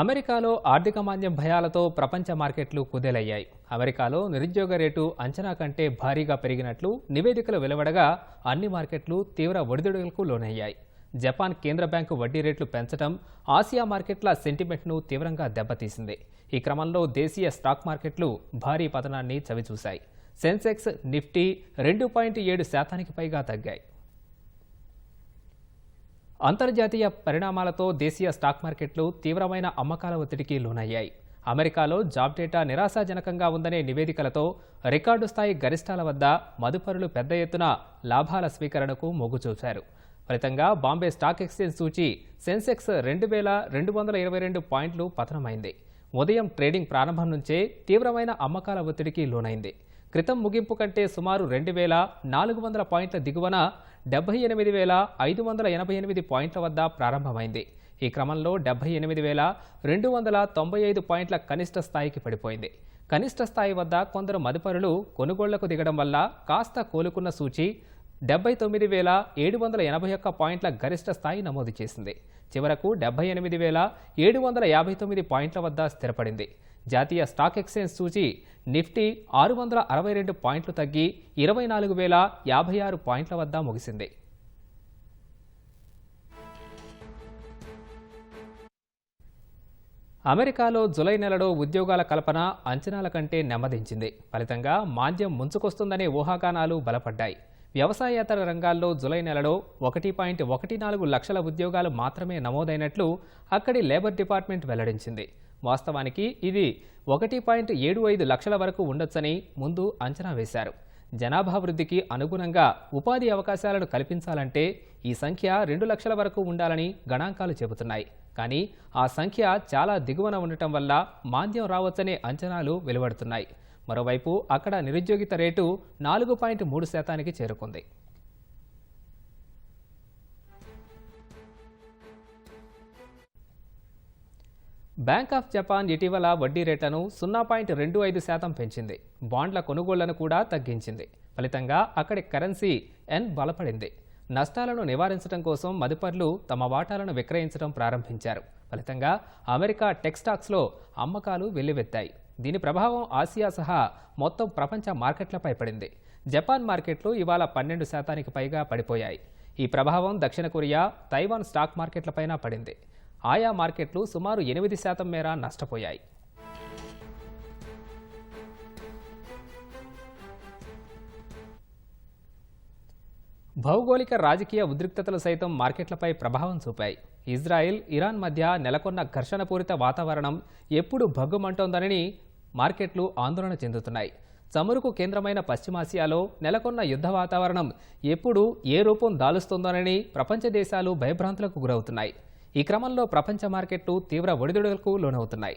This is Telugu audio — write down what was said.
అమెరికాలో ఆర్థిక మాంద్యం భయాలతో ప్రపంచ మార్కెట్లు కుదేలయ్యాయి. అమెరికాలో నిరుద్యోగ రేటు అంచనా కంటే భారీగా పెరిగినట్లు నివేదికలు వెలువడగా అన్ని మార్కెట్లు తీవ్ర ఒడిదుడుకులకు లోనయ్యాయి. జపాన్ కేంద్ర బ్యాంకు వడ్డీ రేట్లు పెంచడం ఆసియా మార్కెట్ల సెంటిమెంట్ను తీవ్రంగా దెబ్బతీసింది. ఈ క్రమంలో దేశీయ స్టాక్ మార్కెట్లు భారీ పతనాన్ని చవిచూశాయి. సెన్సెక్స్ నిఫ్టీ రెండు పాయింట్ ఏడు శాతానికి పైగా తగ్గాయి. అంతర్జాతీయ పరిణామాలతో దేశీయ స్టాక్ మార్కెట్లు తీవ్రమైన అమ్మకాల ఒత్తిడికి లోనయ్యాయి. అమెరికాలో జాబ్ డేటా నిరాశాజనకంగా ఉందనే నివేదికలతో రికార్డు స్థాయి గరిష్టాల వద్ద మదుపరులు పెద్ద ఎత్తున లాభాల స్వీకరణకు మొగ్గు చూశారు ఫలితంగా బాంబే స్టాక్ ఎక్స్చేంజ్ సూచి సెన్సెక్స్ రెండు వేల రెండు వందల ఇరవై రెండు పాయింట్లు పతనమైంది. ఉదయం ట్రేడింగ్ ప్రారంభం నుంచే తీవ్రమైన అమ్మకాల ఒత్తిడికి లోనైంది. క్రితం ముగింపు కంటే సుమారు రెండు వేల నాలుగు వందల పాయింట్ల దిగువన డెబ్బై ఎనిమిది వేల ఐదు వందల ఎనభై ఎనిమిది పాయింట్ల వద్ద ప్రారంభమైంది. ఈ క్రమంలో డెబ్బై ఎనిమిది వేల రెండు వందల తొంభై ఐదు పాయింట్ల కనిష్ట స్థాయికి పడిపోయింది. కనిష్ట స్థాయి వద్ద కొందరు మదుపరులు కొనుగోళ్ళకు దిగడం వల్ల కాస్త కోలుకున్న సూచి డెబ్బై తొమ్మిది వేల ఏడు వందల ఎనభై ఒక్క పాయింట్ల గరిష్ట స్థాయి నమోదు చేసింది. చివరకు డెబ్బై ఎనిమిది వేల ఏడు వందల యాభై తొమ్మిది పాయింట్ల వద్ద స్థిరపడింది. జాతీయ స్టాక్ ఎక్స్చేంజ్ సూచి నిఫ్టీ ఆరు వందల అరవై రెండు పాయింట్లు తగ్గి ఇరవై నాలుగు వేల యాభై ఆరు పాయింట్ల వద్ద ముగిసింది. అమెరికాలో జులై నెలలో ఉద్యోగాల కల్పన అంచనాల కంటే నెమ్మదించింది. ఫలితంగా మాంద్యం ముంచుకొస్తుందనే ఊహాగానాలు బలపడ్డాయి. వ్యవసాయేతర రంగాల్లో జులై నెలలో ఒకటి పాయింట్ ఒకటి నాలుగు లక్షల ఉద్యోగాలు మాత్రమే నమోదైనట్లు అక్కడి లేబర్ డిపార్ట్మెంట్ వెల్లడించింది. వాస్తవానికి ఇది ఒకటి పాయింట్ ఏడు ఐదు లక్షల వరకు ఉండొచ్చని ముందు అంచనా వేశారు. జనాభా వృద్ధికి అనుగుణంగా ఉపాధి అవకాశాలను కల్పించాలంటే ఈ సంఖ్య రెండు లక్షల వరకు ఉండాలని గణాంకాలు చెబుతున్నాయి. కానీ ఆ సంఖ్య చాలా దిగువన ఉండటం వల్ల మాంద్యం రావచ్చనే అంచనాలు వెలువడుతున్నాయి. మరోవైపు అక్కడ నిరుద్యోగిత రేటు నాలుగు పాయింట్ మూడు శాతానికి చేరుకుంది. బ్యాంక్ ఆఫ్ జపాన్ ఇటీవల వడ్డీ రేట్లను సున్నా పాయింట్ రెండు ఐదు శాతం పెంచింది. బాండ్ల కొనుగోళ్ళను కూడా తగ్గించింది. ఫలితంగా అక్కడి కరెన్సీ ఎన్ బలపడింది. నష్టాలను నివారించడం కోసం మదుపర్లు తమ వాటాలను విక్రయించడం ప్రారంభించారు. ఫలితంగా అమెరికా టెక్ స్టాక్స్లో అమ్మకాలు వెల్లువెత్తాయి. దీని ప్రభావం ఆసియా సహా మొత్తం ప్రపంచ మార్కెట్లపై పడింది. జపాన్ మార్కెట్లు ఇవాళ పన్నెండు శాతానికి పైగా పడిపోయాయి. ఈ ప్రభావం దక్షిణ కొరియా తైవాన్ స్టాక్ మార్కెట్లపైన పడింది. ఆయా మార్కెట్లు సుమారు ఎనిమిది శాతం మేర నష్టపోయాయి. భౌగోళిక రాజకీయ ఉద్రిక్తతలు సైతం మార్కెట్లపై ప్రభావం చూపాయి. ఇజ్రాయెల్ ఇరాన్ మధ్య నెలకొన్న ఘర్షణపూరిత వాతావరణం ఎప్పుడు భగ్గుమంటోందని మార్కెట్లు ఆందోళన చెందుతున్నాయి. చమురుకు కేంద్రమైన పశ్చిమాసియాలో నెలకొన్న యుద్ధ వాతావరణం ఎప్పుడు ఏ రూపం దాలుస్తోందోనని ప్రపంచ దేశాలు భయభ్రాంతులకు గురవుతున్నాయి. ఈ క్రమంలో ప్రపంచ మార్కెట్లు తీవ్ర ఒడిదుడులకు లోనవుతున్నాయి.